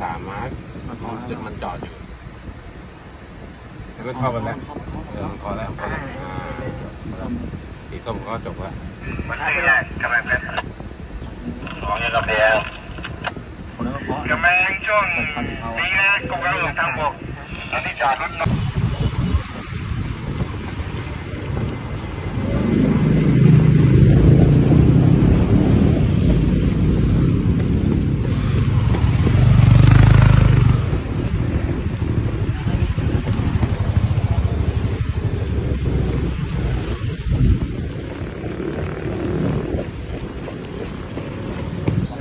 สามมาร์คมาขอจุดมันจอดอยู่แล้วก็เข้ากันแล้วเออมันพอแล้วพอแล้วอ่าสีส้มสีส้มก็จบแล้วมันไม่ได้กำลังเพชรของเงินกำแพงคนนั้นก็เคาะกำแพงช่วงนี้นะกรมการขนส่งทางบกตอนที่จอดรถน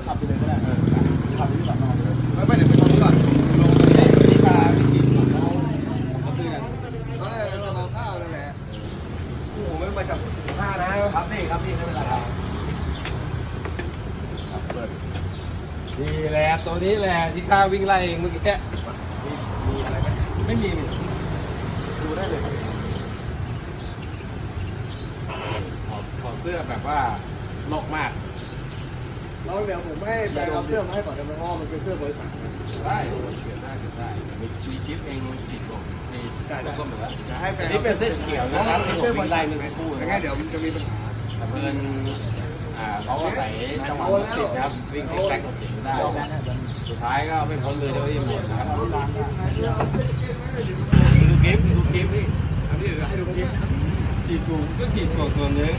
ขับไปเลยก็ได้ขับไปที่สอนอเลย ไม่ไม่เดี๋ยวไปตรงนี้ก่อนลงไปที่ปลาไม่กินหรอกเขาเขาซื้อกัน ตอนแรกเรามาข้าวนั่นแหละ โอ้โห ไม่มาจับห้านะครับพี่ครับพี่ไม่เป็นไรครับเปิดนี่แหละตัวนี้แหละที่ข้าวิ่งไล่เองเมื่อกี้แค่มีอะไรไหมไม่มีดูได้เลยครับถอดถอดเสื้อแบบว่าโลกมากแล้วเดี๋ยวผมให้แบงค์เอาเสื้อมาให้ก่อนได้ไหมเพราะมันเป็นเสื้อบริษัทได้เปลี่ยนได้เปลี่ยนได้มีมีชิปเองติดลง มีได้ได้ส้มเหมือนกันจะให้แบอังนค์นี้เป็นเส้นเขียวนะครับที่ผมวิ่งไล่เมื่อสักครู่ไม่นะคงั้รับนเดี๋ยวมันจะมีปัญหาแต่เพื่อนอ่าเขาก็ใส่จังหวะรถติดนะครับวิ่งซิกแซกรถติดไม่ได้สุดท้ายก็ไม่พ้นมือเจ้าหน้าที่ตำรวจนะครับดูคลิปดูคลิปนี่อันนี้เดี๋ยวให้ดูคลิปฉีดถูกก็ฉีดตัวตัวนึง